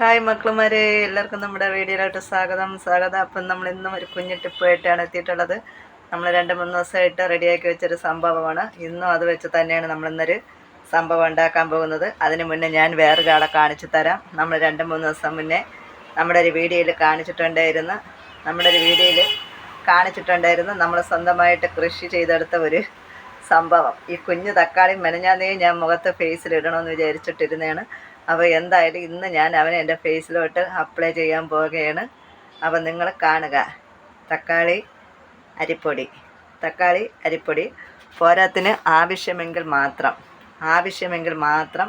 Hi മക്കളുമാരെ. എല്ലാവർക്കും നമ്മുടെ വീഡിയോയിലോട്ട് സ്വാഗതം. സ്വാഗതം. അപ്പം നമ്മൾ ഇന്നും ഒരു കുഞ്ഞു ടിപ്പായിട്ടാണ് എത്തിയിട്ടുള്ളത്. നമ്മൾ രണ്ട് മൂന്ന് ദിവസമായിട്ട് റെഡിയാക്കി വെച്ചൊരു സംഭവമാണ്. ഇന്നും അത് വെച്ച് തന്നെയാണ് നമ്മൾ ഇന്നൊരു സംഭവം ഉണ്ടാക്കാൻ പോകുന്നത്. അതിന് മുന്നേ ഞാൻ വേറൊരാളെ കാണിച്ചു തരാം. നമ്മൾ രണ്ട് മൂന്ന് ദിവസം മുന്നേ നമ്മുടെ ഒരു വീഡിയോയിൽ കാണിച്ചിട്ടുണ്ടായിരുന്നു. നമ്മുടെ ഒരു വീഡിയോയിൽ കാണിച്ചിട്ടുണ്ടായിരുന്നു നമ്മൾ സ്വന്തമായിട്ട് കൃഷി ചെയ്തെടുത്ത ഒരു സംഭവം. ഈ കുഞ്ഞു തക്കാളി മെനഞ്ഞാന്നേ ഞാൻ മുഖത്ത് ഫേസിലിടണമെന്ന് വിചാരിച്ചിട്ടിരുന്നതാണ്. അപ്പോൾ എന്തായാലും ഇന്ന് ഞാൻ അവനെ എന്റെ ഫേസിലോട്ട് അപ്ലൈ ചെയ്യാൻ പോവുകയാണ്. അപ്പോൾ നിങ്ങൾ കാണുക. തക്കാളി അരിപ്പൊടി. തക്കാളി അരിപ്പൊടി. പോരാത്തിന് ആവശ്യമെങ്കിൽ മാത്രം. ആവശ്യമെങ്കിൽ മാത്രം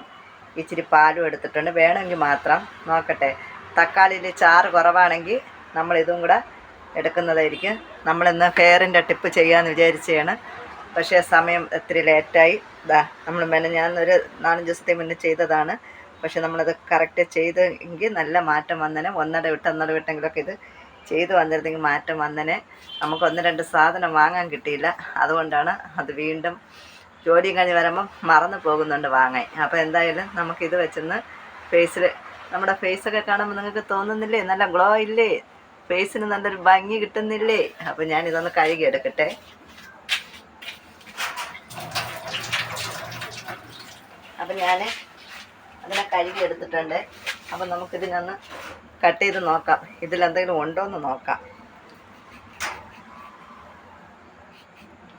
ഇച്ചിരി പാലും എടുത്തിട്ടുണ്ട്. വേണമെങ്കിൽ മാത്രം. നോക്കട്ടെ. തക്കാളിയിൽ ചാറ് കുറവാണെങ്കിൽ നമ്മൾ ഇതും കൂടെ എടുക്കുന്നതായിരിക്കും. നമ്മളിന്ന് ഹെയറിന്റെ ടിപ്പ് ചെയ്യാമെന്ന് വിചാരിച്ചാണ് പക്ഷേ സമയം ഇത്തിരി ലേറ്റായി. ഇതാ നമ്മൾ മെനഞ്ഞാന്നൊരു നാലഞ്ച് ദിവസത്തെ മുന്നേ ചെയ്തതാണ്. പക്ഷെ നമ്മളത് കറക്റ്റ് ചെയ്തെങ്കിൽ നല്ല മാറ്റം വന്നനെ. ഒന്നട വിട്ട് ഒന്നട വിട്ടെങ്കിലൊക്കെ ഇത് ചെയ്തു വന്നിരുന്നെങ്കിൽ മാറ്റം വന്നനെ. നമുക്ക് ഒന്ന് രണ്ട് സാധനം വാങ്ങാൻ കിട്ടിയില്ല. അതുകൊണ്ടാണ് അത് വീണ്ടും ജോലിയും കഴിഞ്ഞ് വരുമ്പം മറന്നു പോകുന്നുണ്ട് വാങ്ങാൻ. അപ്പോൾ എന്തായാലും നമുക്കിത് വെച്ചൊന്ന് ഫേസിൽ നമ്മുടെ ഫേസൊക്കെ കാണുമ്പോൾ നിങ്ങൾക്ക് തോന്നുന്നില്ലേ? നല്ല ഗ്ലോ ഇല്ലേ? ഫേസിന് നല്ലൊരു ഭംഗി കിട്ടുന്നില്ലേ? അപ്പോൾ ഞാനിതൊന്ന് കഴുകി എടുക്കട്ടെ. അപ്പം ഞാൻ അതിനെ കഴുകി എടുത്തിട്ടുണ്ട്. അപ്പം നമുക്കിതിനൊന്ന് കട്ട് ചെയ്ത് നോക്കാം. ഇതിലെന്തെങ്കിലും ഉണ്ടോ എന്ന് നോക്കാം.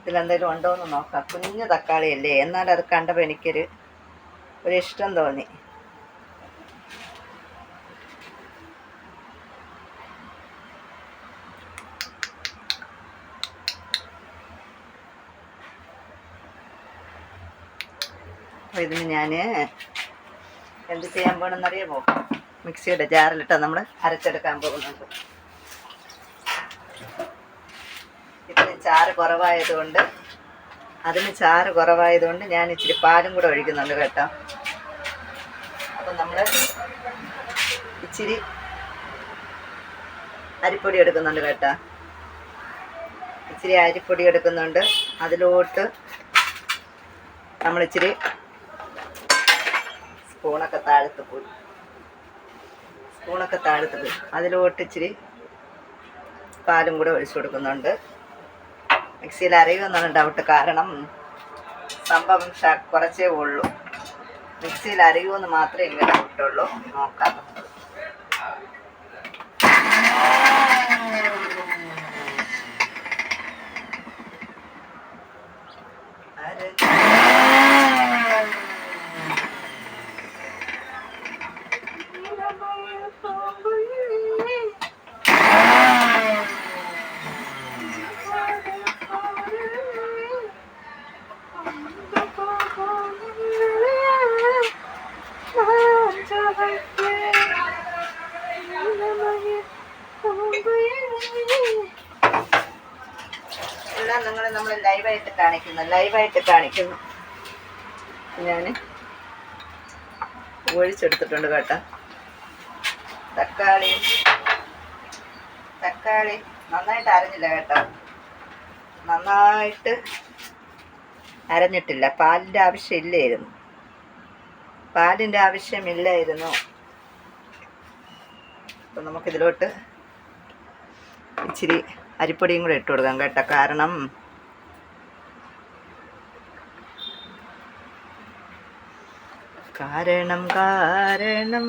ഇതിലെന്തെങ്കിലും ഉണ്ടോ എന്ന് നോക്കാം. കുഞ്ഞു തക്കാളിയല്ലേ? എന്നാൽ അത് കണ്ടപ്പോൾ എനിക്കൊരു ഒരു ഇഷ്ടം തോന്നി. അപ്പോൾ ഇതിന് ഞാൻ എന്ത് ചെയ്യാൻ പോകണമെന്നറിയാമോ മിക്സിയുടെ ജാറിലിട്ട് നമ്മൾ അരച്ചെടുക്കാൻ പോകുന്നുണ്ട് ഇതിന് ചാറ് കുറവായതുകൊണ്ട് അതിന് ചാറ് കുറവായതുകൊണ്ട് ഞാൻ ഇച്ചിരി പാലും കൂടെ ഒഴിക്കുന്നുണ്ട് കേട്ടോ. അപ്പം നമ്മൾ ഇച്ചിരി അരിപ്പൊടി എടുക്കുന്നുണ്ട് കേട്ടോ. ഇച്ചിരി അരിപ്പൊടി എടുക്കുന്നുണ്ട്. അതിലോട്ട് നമ്മളിച്ചിരി സ്പൂണൊക്കെ താഴത്ത് പോയി. സ്പൂണൊക്കെ താഴത്ത് പോയി. അതിലോട്ട് ഇച്ചിരി പാലും കൂടെ ഒഴിച്ചു കൊടുക്കുന്നുണ്ട്. മിക്സിയിൽ അരയുമെന്നാണ് ഡൗട്ട് കാരണം സംഭവം കുറച്ചേ ഉള്ളൂ. മിക്സിയിൽ അരയുമെന്ന് മാത്രമേ ഇങ്ങനെ ഡൗട്ടുള്ളൂ നോക്കാം. എല്ലാം നിങ്ങൾ നമ്മൾ ലൈവായിട്ട് കാണിക്കുന്നു ലൈവായിട്ട് കാണിക്കുന്നു. ഞാൻ ഒഴിച്ചെടുത്തിട്ടുണ്ട് കേട്ടോ. തക്കാളി തക്കാളി നന്നായിട്ട് അരഞ്ഞില്ല കേട്ടോ. നന്നായിട്ട് അരഞ്ഞിട്ടില്ല. പാലിന്റെ ആവശ്യമില്ലായിരുന്നു പാലിന്റെ ആവശ്യമില്ലായിരുന്നു അപ്പം നമുക്കിതിലോട്ട് ഇച്ചിരി അരിപ്പൊടിയും കൂടെ ഇട്ട് കൊടുക്കാം കേട്ടോ. കാരണം കാരണം കാരണം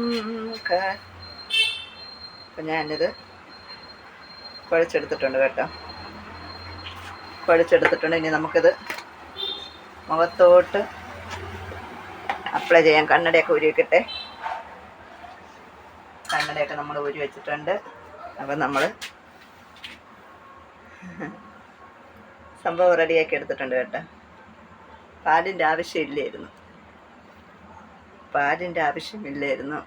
അപ്പൊ ഞാനിത് കുഴച്ചെടുത്തിട്ടുണ്ട് കേട്ടോ. കുഴച്ചെടുത്തിട്ടുണ്ട്. ഇനി നമുക്കിത് മുഖത്തോട്ട് അപ്ലൈ ചെയ്യാം. കണ്ണടയൊക്കെ വെക്കട്ടെ. കണ്ണടയൊക്കെ നമ്മൾ ഉരി വെച്ചിട്ടുണ്ട്. അപ്പം നമ്മൾ സംഭവം റെഡിയാക്കി എടുത്തിട്ടുണ്ട് കേട്ടോ. പാലിന്റെ ആവശ്യമില്ലായിരുന്നു. പാലിന്റെ ആവശ്യമില്ലായിരുന്നു.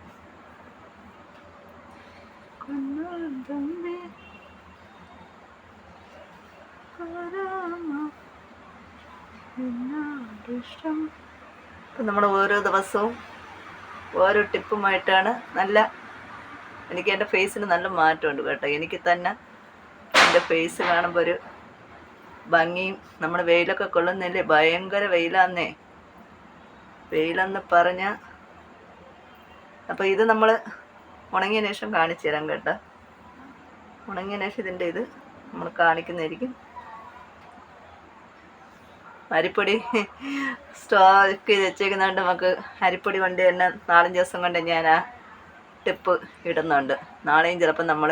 ഇപ്പം നമ്മൾ ഓരോ ദിവസവും ഓരോ ടിപ്പുമായിട്ടാണ് നല്ല എനിക്ക് എന്റെ ഫേസിന് നല്ല മാറ്റമുണ്ട് കേട്ടോ. എനിക്ക് തന്നെ എന്റെ ഫേസ് കാണുമ്പോൾ ഒരു ഭംഗിയും നമ്മൾ വെയിലൊക്കെ കൊള്ളുന്നില്ലേ ഭയങ്കര വെയിലാന്നേ. വെയിലെന്ന് പറഞ്ഞ അപ്പോൾ ഇത് നമ്മൾ ഉണങ്ങിയ ശേഷം കാണിച്ചു തരാം കേട്ടോ. ഉണങ്ങിയ ശേഷം ഇതിന്റെ ഇത് നമ്മൾ കാണിക്കുന്നതായിരിക്കും. അരിപ്പൊടി സ്റ്റോക്ക് ചെയ്ത് വെച്ചേക്കുന്നതുകൊണ്ട് നമുക്ക് അരിപ്പൊടി കൊണ്ട് തന്നെ നാലഞ്ച് ദിവസം കൊണ്ട് ഞാൻ ആ ടിപ്പ് ഇടുന്നുണ്ട്. നാളെയും ചിലപ്പോൾ നമ്മൾ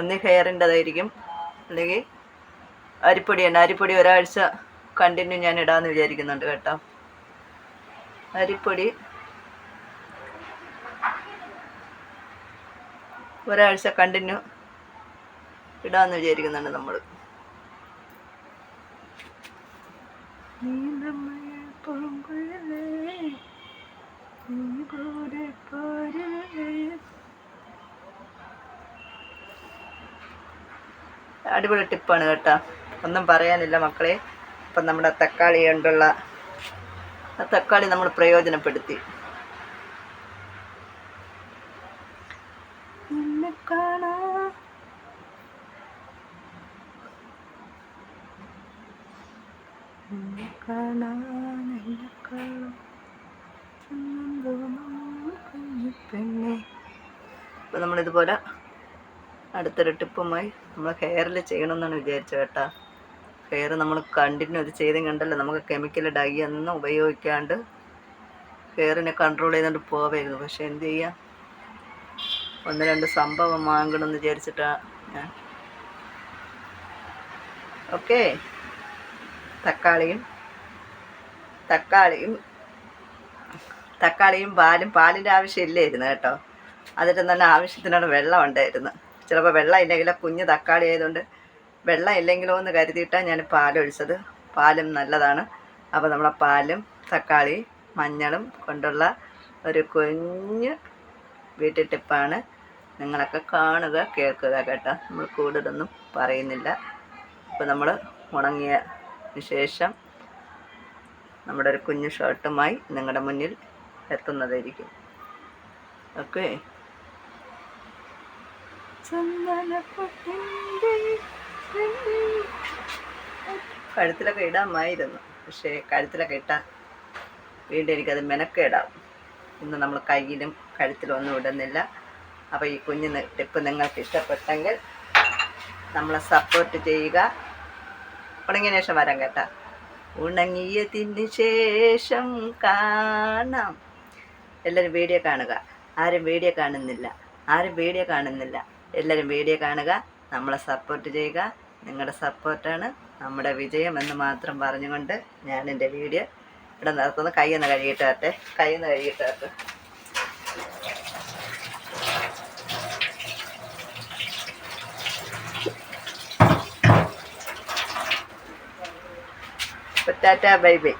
ഒന്ന് ഹെയറിന്റെതായിരിക്കും അല്ലെങ്കിൽ അരിപ്പൊടി തന്നെ അരിപ്പൊടി ഒരാഴ്ച കണ്ടിന്യൂ ഞാൻ ഇടാന്ന് വിചാരിക്കുന്നുണ്ട് കേട്ടോ. അരിപ്പൊടി ഒരാഴ്ച കണ്ടിന്യൂ ഇടാന്ന് വിചാരിക്കുന്നുണ്ട് നമ്മൾ അടിപൊളി ടിപ്പാണ് കേട്ടോ. ഒന്നും പറയാനില്ല മക്കളെ. അപ്പം നമ്മുടെ തക്കാളി കൊണ്ടുള്ള ആ തക്കാളി നമ്മൾ പ്രയോജനപ്പെടുത്തി. അപ്പം നമ്മളിതുപോലെ അടുത്തൊരു ടിപ്പുമായി നമ്മൾ ഹെയറിൽ ചെയ്യണമെന്നാണ് വിചാരിച്ചത് കേട്ടോ. ഹെയർ നമ്മൾ കണ്ടിന്യൂ ഇത് ചെയ്തും കണ്ടല്ലോ? നമുക്ക് കെമിക്കൽ ഡൈ ഒന്നും ഉപയോഗിക്കാണ്ട് കെയറിനെ കൺട്രോൾ ചെയ്തുകൊണ്ട് പോവായിരുന്നു. പക്ഷെ എന്ത് ചെയ്യാം? ഒന്ന് രണ്ട് സംഭവം വാങ്ങണമെന്ന് വിചാരിച്ചിട്ടാണ് ഞാൻ. ഓക്കെ തക്കാളിയും തക്കാളിയും തക്കാളിയും പാലും പാലിന്റെ ആവശ്യമില്ലായിരുന്നു കേട്ടോ. അതിന്റെ തന്നെ ആവശ്യത്തിനുള്ള വെള്ളം ഉണ്ടായിരുന്നു. ചിലപ്പോൾ വെള്ളം ഇല്ലെങ്കിൽ കുഞ്ഞ് തക്കാളി ആയതുകൊണ്ട് വെള്ളം ഇല്ലെങ്കിലോ എന്ന് കരുതിയിട്ടാണ് ഞാൻ പാലൊഴിച്ചത്. പാലും നല്ലതാണ്. അപ്പോൾ നമ്മളെ പാലും തക്കാളി മഞ്ഞളും കൊണ്ടുള്ള ഒരു കുഞ്ഞ് വീട്ടിൽ ടിപ്പാണ് നിങ്ങളൊക്കെ കാണുക കേൾക്കുക കേട്ടോ. നമ്മൾ കൂടുതലൊന്നും പറയുന്നില്ല. അപ്പോൾ നമ്മൾ ഉണങ്ങിയ ശേഷം നമ്മുടെ ഒരു കുഞ്ഞു ഷർട്ടുമായി നിങ്ങളുടെ മുന്നിൽ എത്തുന്നതായിരിക്കും. ഓക്കെ? കഴുത്തിലൊക്കെ ഇടാമായിരുന്നു. പക്ഷേ കഴുത്തിലൊക്കെ ഇട്ടാൽ വീണ്ടും എനിക്കത് മെനക്കേടാവും ഇന്ന് നമ്മൾ കയ്യിലും കഴുത്തിലും ഒന്നും ഇടുന്നില്ല. അപ്പോൾ ഈ കുഞ്ഞു ടിപ്പ് നിങ്ങൾക്ക് ഇഷ്ടപ്പെട്ടെങ്കിൽ നമ്മളെ സപ്പോർട്ട് ചെയ്യുക. ഉണങ്ങിയ ശേഷം വരാം കേട്ടാ. ഉണങ്ങിയതിന് ശേഷം കാണാം. എല്ലാവരും വീഡിയോ കാണുക. ആരും വീഡിയോ കാണുന്നില്ല. ആരും വീഡിയോ കാണുന്നില്ല. എല്ലാവരും വീഡിയോ കാണുക. നമ്മളെ സപ്പോർട്ട് ചെയ്യുക. നിങ്ങളുടെ സപ്പോർട്ടാണ്. നമ്മുടെ വിജയം എന്ന് മാത്രം പറഞ്ഞുകൊണ്ട് ഞാൻ എന്റെ വീഡിയോ ഇവിടെ നിർത്തുന്നു കൈയൊന്ന് കഴുകിയിട്ട് വരട്ടെ കൈയൊന്ന് കഴുകിയിട്ട് വരട്ടെ ടാറ്റ ബൈ ബൈ.